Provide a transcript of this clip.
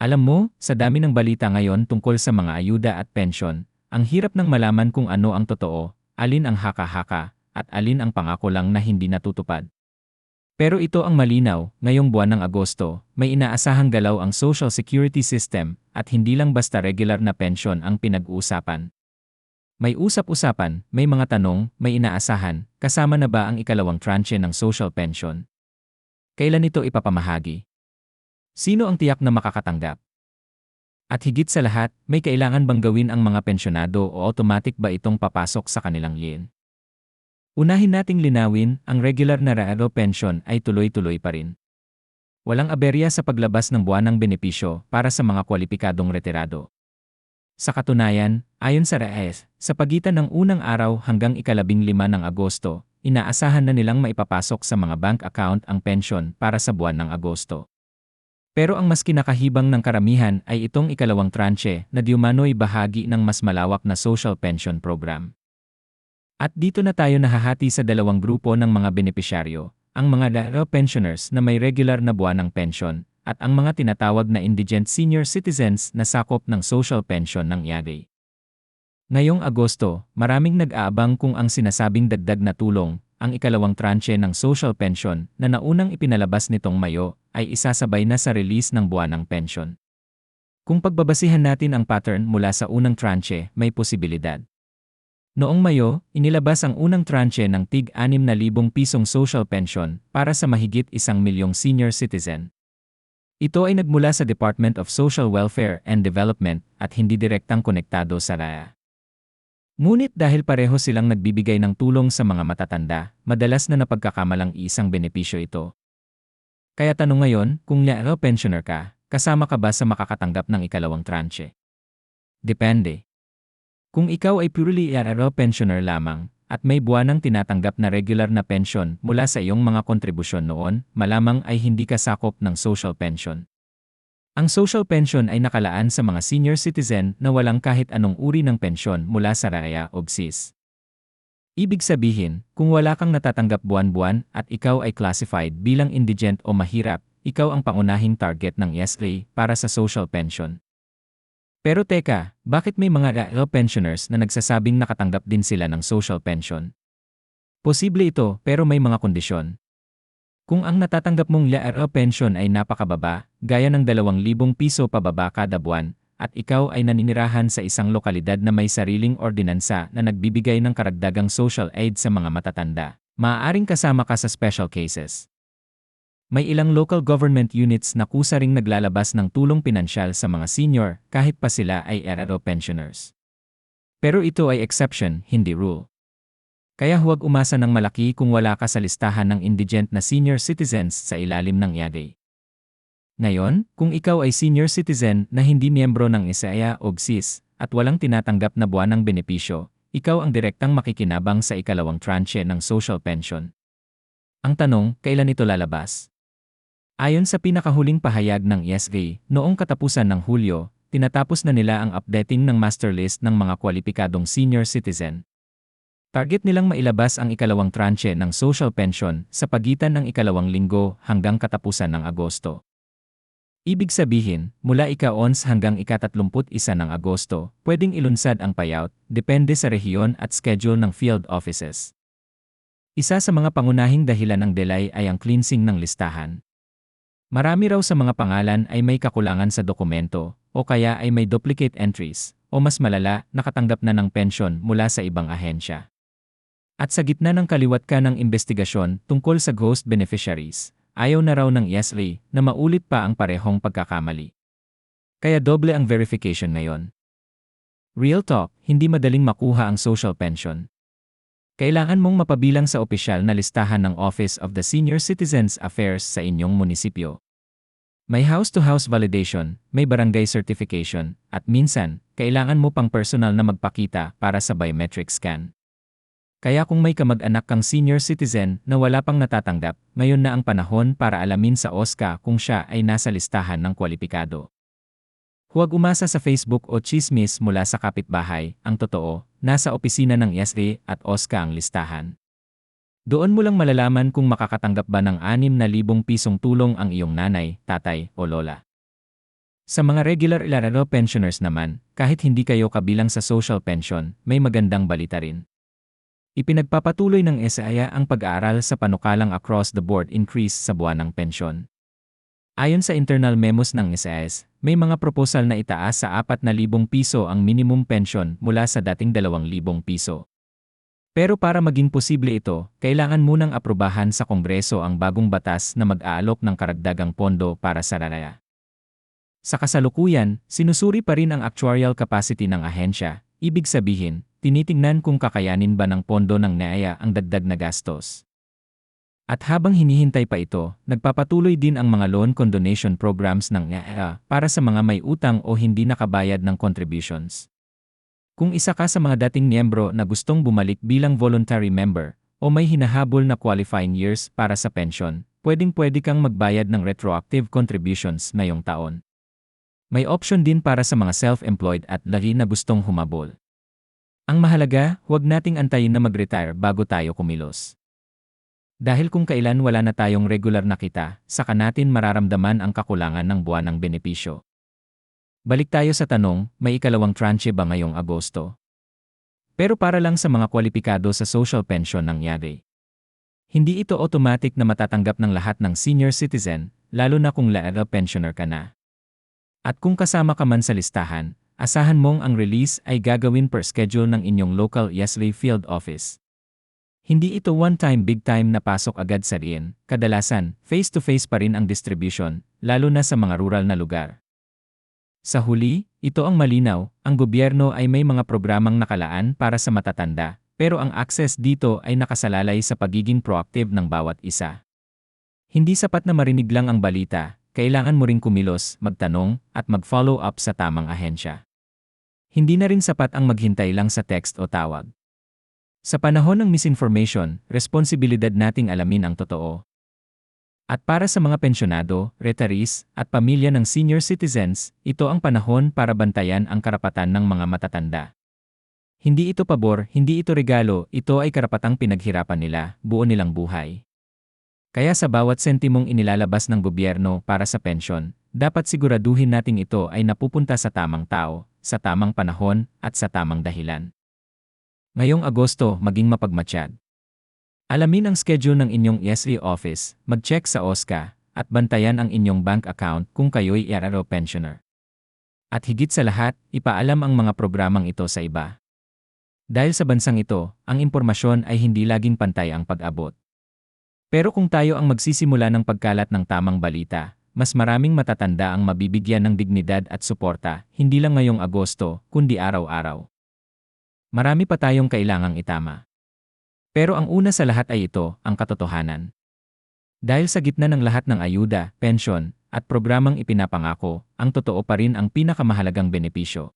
Alam mo, sa dami ng balita ngayon tungkol sa mga ayuda at pensyon, ang hirap nang malaman kung ano ang totoo, alin ang haka-haka, at alin ang pangako lang na hindi natutupad. Pero ito ang malinaw, ngayong buwan ng Agosto, may inaasahang galaw ang Social Security System at hindi lang basta regular na pensyon ang pinag-uusapan. May usap-usapan, may mga tanong, may inaasahan, kasama na ba ang ikalawang tranche ng social pension? Kailan ito ipapamahagi? Sino ang tiyak na makakatanggap? At higit sa lahat, may kailangan bang gawin ang mga pensyonado o automatic ba itong papasok sa kanilang yin? Unahin nating linawin, ang regular na realo pension ay tuloy-tuloy pa rin. Walang aberya sa paglabas ng buwanang benepisyo para sa mga kwalipikadong retirado. Sa katunayan, ayon sa RAES, sa pagitan ng unang araw hanggang ikalabing lima ng Agosto, inaasahan na nilang maipapasok sa mga bank account ang pension para sa buwan ng Agosto. Pero ang mas kinakahibang ng karamihan ay itong ikalawang tranche na diumano'y bahagi ng mas malawak na social pension program. At dito na tayo nahahati sa dalawang grupo ng mga benepisyaryo, ang mga dahil pensioners na may regular na buwan ng pension, at ang mga tinatawag na indigent senior citizens na sakop ng social pension ng IAGay. Ngayong Agosto, maraming nag-aabang kung ang sinasabing dagdag na tulong, ang ikalawang tranche ng social pension na naunang ipinalabas nitong Mayo ay isasabay na sa release ng buwan ng pension. Kung pagbabasihan natin ang pattern mula sa unang tranche, may posibilidad. Noong Mayo, inilabas ang unang tranche ng tig 6,000 pisong social pension para sa mahigit isang milyong senior citizen. Ito ay nagmula sa Department of Social Welfare and Development at hindi direktang konektado sa RAA. Ngunit dahil pareho silang nagbibigay ng tulong sa mga matatanda, madalas na napagkakamalang isang benepisyo ito. Kaya tanong ngayon, kung nyaro pensioner ka, kasama ka ba sa makakatanggap ng ikalawang tranche? Depende. Kung ikaw ay purely IRL pensioner lamang, at may buwanang tinatanggap na regular na pension mula sa iyong mga kontribusyon noon, malamang ay hindi ka sakop ng social pension. Ang social pension ay nakalaan sa mga senior citizen na walang kahit anong uri ng pensyon mula sa RAYA o GSIS. Ibig sabihin, kung wala kang natatanggap buwan-buwan at ikaw ay classified bilang indigent o mahirap, ikaw ang pangunahing target ng ESA para sa social pension. Pero teka, bakit may mga RAL pensioners na nagsasabing nakatanggap din sila ng social pension? Posible ito pero may mga kondisyon. Kung ang natatanggap mong LRA pension ay napakababa, gaya ng 2,000 piso pababa kada buwan, at ikaw ay naninirahan sa isang lokalidad na may sariling ordinansa na nagbibigay ng karagdagang social aid sa mga matatanda, maaaring kasama ka sa special cases. May ilang local government units na kusa ring naglalabas ng tulong pinansyal sa mga senior kahit pa sila ay eraro pensioners. Pero ito ay exception, hindi rule. Kaya huwag umasa ng malaki kung wala ka sa listahan ng indigent na senior citizens sa ilalim ng IAGay. Ngayon, kung ikaw ay senior citizen na hindi miyembro ng ISAIA o GSIS at walang tinatanggap na buwan ng benepisyo, ikaw ang direktang makikinabang sa ikalawang tranche ng social pension. Ang tanong, kailan ito lalabas? Ayon sa pinakahuling pahayag ng ESA, noong katapusan ng Hulyo, tinatapos na nila ang updating ng master list ng mga kwalipikadong senior citizen. Target nilang mailabas ang ikalawang tranche ng social pension sa pagitan ng ikalawang linggo hanggang katapusan ng Agosto. Ibig sabihin, mula ika-11 hanggang ika-31 ng Agosto, pwedeng ilunsad ang payout, depende sa rehiyon at schedule ng field offices. Isa sa mga pangunahing dahilan ng delay ay ang cleansing ng listahan. Marami raw sa mga pangalan ay may kakulangan sa dokumento, o kaya ay may duplicate entries, o mas malala, nakatanggap na ng pensyon mula sa ibang ahensya. At sa gitna ng kaliwat ka ng investigasyon tungkol sa ghost beneficiaries, ayaw na raw ng ESRI na maulit pa ang parehong pagkakamali. Kaya doble ang verification ngayon. Real talk, hindi madaling makuha ang social pension. Kailangan mong mapabilang sa opisyal na listahan ng Office of the Senior Citizens Affairs sa inyong munisipyo. May house-to-house validation, may barangay certification, at minsan, kailangan mo pang personal na magpakita para sa biometric scan. Kaya kung may kamag-anak kang senior citizen na wala pang natatanggap, ngayon na ang panahon para alamin sa OSCA kung siya ay nasa listahan ng kwalipikado. Huwag umasa sa Facebook o chismis mula sa kapitbahay, ang totoo, nasa opisina ng ESRI at OSCA ang listahan. Doon mo lang malalaman kung makakatanggap ba ng 6,000 pisong tulong ang iyong nanay, tatay o lola. Sa mga regular Ilararo pensioners naman, kahit hindi kayo kabilang sa social pension, may magandang balita rin. Ipinagpapatuloy ng SIA ang pag-aaral sa panukalang across the board increase sa buwan ng pensyon. Ayon sa internal memos ng SIS, may mga proposal na itaas sa 4,000 piso ang minimum pension mula sa dating 2,000 piso. Pero para maging posible ito, kailangan munang aprobahan sa Kongreso ang bagong batas na mag-aalok ng karagdagang pondo para sa raraya. Sa kasalukuyan, sinusuri pa rin ang actuarial capacity ng ahensya, ibig sabihin, tinitingnan kung kakayanin ba ng pondo ng NAIA ang dagdag na gastos. At habang hinihintay pa ito, nagpapatuloy din ang mga loan condonation programs ng NAIA para sa mga may utang o hindi nakabayad ng contributions. Kung isa ka sa mga dating miyembro na gustong bumalik bilang voluntary member, o may hinahabol na qualifying years para sa pension, pwedeng-pwede kang magbayad ng retroactive contributions ngayong taon. May option din para sa mga self-employed at lagi na gustong humabol. Ang mahalaga, huwag nating antayin na mag-retire bago tayo kumilos. Dahil kung kailan wala na tayong regular na kita, saka natin mararamdaman ang kakulangan ng buwan ng benepisyo. Balik tayo sa tanong, may ikalawang tranche ba ngayong Agosto? Pero para lang sa mga kwalipikado sa social pension nangyari. Hindi ito automatic na matatanggap ng lahat ng senior citizen, lalo na kung laera pensioner ka na. At kung kasama ka man sa listahan, asahan mong ang release ay gagawin per schedule ng inyong local Yesley Field Office. Hindi ito one-time big-time na pasok agad sa riyan, kadalasan, face-to-face pa rin ang distribution, lalo na sa mga rural na lugar. Sa huli, ito ang malinaw, ang gobyerno ay may mga programang nakalaan para sa matatanda, pero ang access dito ay nakasalalay sa pagiging proactive ng bawat isa. Hindi sapat na marinig lang ang balita, kailangan mo ring kumilos, magtanong, at mag-follow up sa tamang ahensya. Hindi na rin sapat ang maghintay lang sa text o tawag. Sa panahon ng misinformation, responsibilidad nating alamin ang totoo. At para sa mga pensyonado, retirees, at pamilya ng senior citizens, ito ang panahon para bantayan ang karapatan ng mga matatanda. Hindi ito pabor, hindi ito regalo, ito ay karapatang pinaghirapan nila, buo nilang buhay. Kaya sa bawat sentimong inilalabas ng gobyerno para sa pensyon, dapat siguraduhin nating ito ay napupunta sa tamang tao, sa tamang panahon, at sa tamang dahilan. Ngayong Agosto, maging mapagmatsyad. Alamin ang schedule ng inyong ESRI office, mag-check sa OSCA, at bantayan ang inyong bank account kung kayo'y ERRO pensioner. At higit sa lahat, ipaalam ang mga programang ito sa iba. Dahil sa bansang ito, ang impormasyon ay hindi laging pantay ang pag-abot. Pero kung tayo ang magsisimula ng pagkalat ng tamang balita, mas maraming matatanda ang mabibigyan ng dignidad at suporta, hindi lang ngayong Agosto, kundi araw-araw. Marami pa tayong kailangang itama. Pero ang una sa lahat ay ito, ang katotohanan. Dahil sa gitna ng lahat ng ayuda, pensyon, at programang ipinapangako, ang totoo pa rin ang pinakamahalagang benepisyo.